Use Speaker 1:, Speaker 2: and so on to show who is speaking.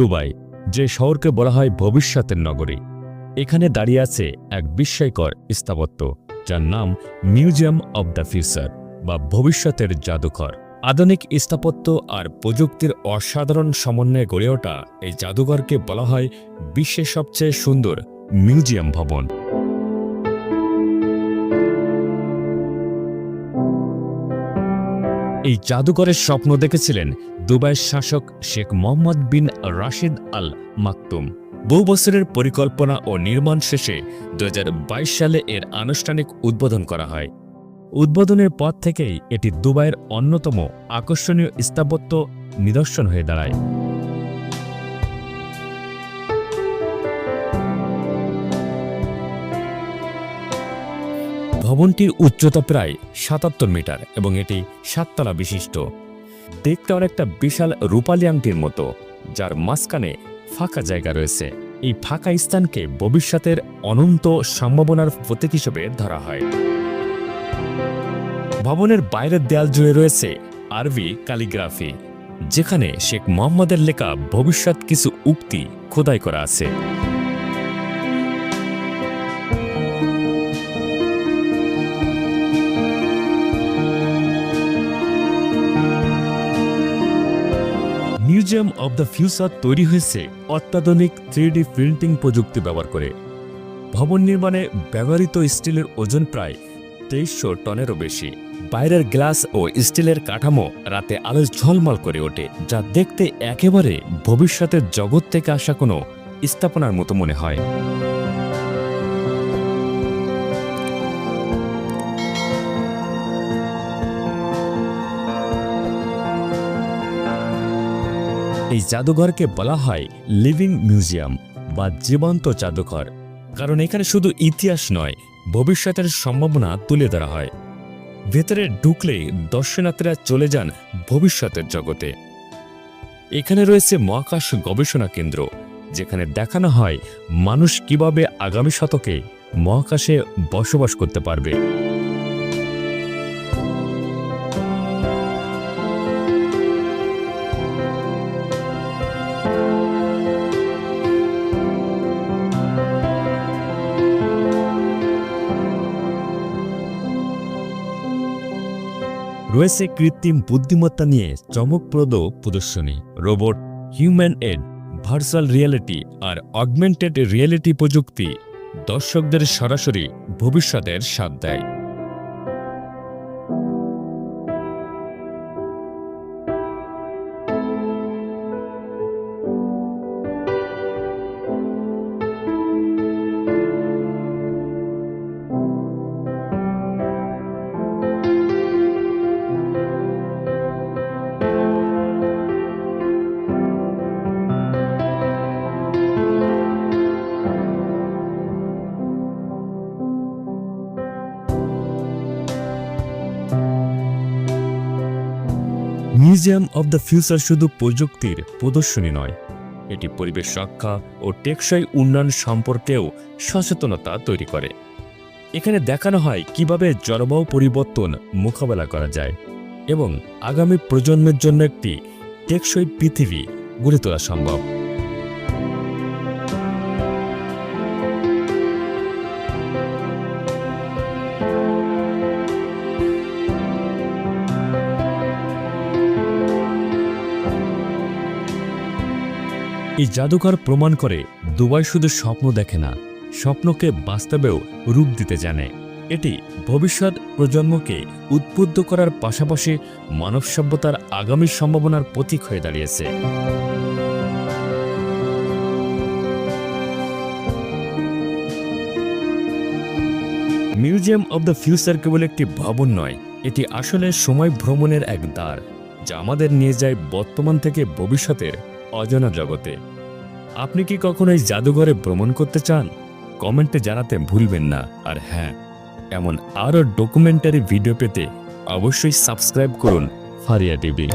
Speaker 1: Dubai, যে শহরকে বলা হয় ভবিষ্যতের নগরী। এখানে দাঁড়িয়ে আছে এক বিস্ময়কর স্থাপত্য, যার নাম মিউজিয়াম অব দ্য ফিউচার বা ভবিষ্যতের জাদুঘর। আধুনিক স্থাপত্য আর প্রযুক্তির অসাধারণ সমন্বয়ে গড়ে ওঠা এই জাদুঘরকে বলা হয় বিশ্বের সবচেয়ে সুন্দর মিউজিয়াম ভবন। এই জাদুঘরের স্বপ্ন দেখেছিলেন দুবাইয়ের শাসক শেখ মোহাম্মদ বিন রাশিদ আল মাকতুম। বহু বছরের পরিকল্পনা ও নির্মাণ শেষে দু হাজার বাইশ সালে এর আনুষ্ঠানিক উদ্বোধন করা হয়। উদ্বোধনের পর থেকেই এটি দুবাইয়ের অন্যতম আকর্ষণীয় স্থাপত্য নিদর্শন হয়ে দাঁড়ায়। ভবনটির উচ্চতা প্রায় সাতাত্তর মিটার এবং এটি সাততলা বিশিষ্ট। দেখতে অনেকটা বিশাল রূপালী আংটির মতো, যার মাঝখানে ফাঁকা জায়গা রয়েছে। এই ফাঁকা স্থানকে ভবিষ্যতের অনন্ত সম্ভাবনার প্রতীক হিসেবে ধরা হয়। ভবনের বাইরের দেয়াল জুড়ে রয়েছে আরবি ক্যালিগ্রাফি, যেখানে শেখ মোহাম্মদের লেখা ভবিষ্যৎ কিছু উক্তি খোদাই করা আছে। মিউজিয়াম অব দ্য ফিউচার তৈরি হয়েছে অত্যাধুনিক থ্রিডি প্রিন্টিং প্রযুক্তি ব্যবহার করে। ভবন নির্মাণে ব্যবহৃত স্টিলের ওজন প্রায় তেইশশো টনেরও বেশি। বাইরের গ্লাস ও স্টিলের কাঠামো রাতে আলো ঝলমল করে ওঠে, যা দেখতে একেবারে ভবিষ্যতের জগৎ থেকে আসা কোনো স্থাপনার মতো মনে হয়। এই জাদুঘরকে বলা হয় লিভিং মিউজিয়াম বা জীবন্ত জাদুঘর। কারণ এখানে শুধু ইতিহাস নয়, ভবিষ্যতের সম্ভাবনা তুলে ধরা হয়। ভেতরে ঢুকলেই দর্শনার্থীরা চলে যান ভবিষ্যতের জগতে। এখানে রয়েছে মহাকাশ গবেষণা কেন্দ্র, যেখানে দেখানো হয় মানুষ কীভাবে আগামী শতকে মহাকাশে বসবাস করতে পারবে। রয়েছে কৃত্রিম বুদ্ধিমত্তা নিয়ে চমকপ্রদ প্রদর্শনী। Robot, human and virtual reality R augmented reality প্রযুক্তি দর্শকদের সরাসরি ভবিষ্যতের সাথ দেয়। মিউজিয়াম অব দ্য ফিউচার শুধু প্রযুক্তির প্রদর্শনী নয়, এটি পরিবেশ রক্ষা ও টেকসই উন্নয়ন সম্পর্কেও সচেতনতা তৈরি করে। এখানে দেখানো হয় কীভাবে জলবায়ু পরিবর্তন মোকাবেলা করা যায় এবং আগামী প্রজন্মের জন্য একটি টেকসই পৃথিবী গড়ে তোলা সম্ভব। এই জাদুকর প্রমাণ করে দুবাই শুধু স্বপ্ন দেখে না, স্বপ্নকে বাস্তবেও রূপ দিতে জানে। এটি ভবিষ্যৎ প্রজন্মকে উদ্বুদ্ধ করার পাশাপাশি মানব সভ্যতার আগামী সম্ভাবনার প্রতীক হয়ে দাঁড়িয়েছে। মিউজিয়াম অব দ্য ফিউচার কেবল একটি ভবন নয়, এটি আসলে সময় ভ্রমণের এক দ্বার, যা আমাদের নিয়ে যায় বর্তমান থেকে ভবিষ্যতের অজানা জগতে। আপনি কি কখনো এই জাদুঘরে ভ্রমণ করতে চান? কমেন্টে জানাতে ভুলবেন না। আর হ্যাঁ এমন আরও ডকুমেন্টারি ভিডিও পেতে অবশ্যই সাবস্ক্রাইব করুন ফারিয়া টিভি।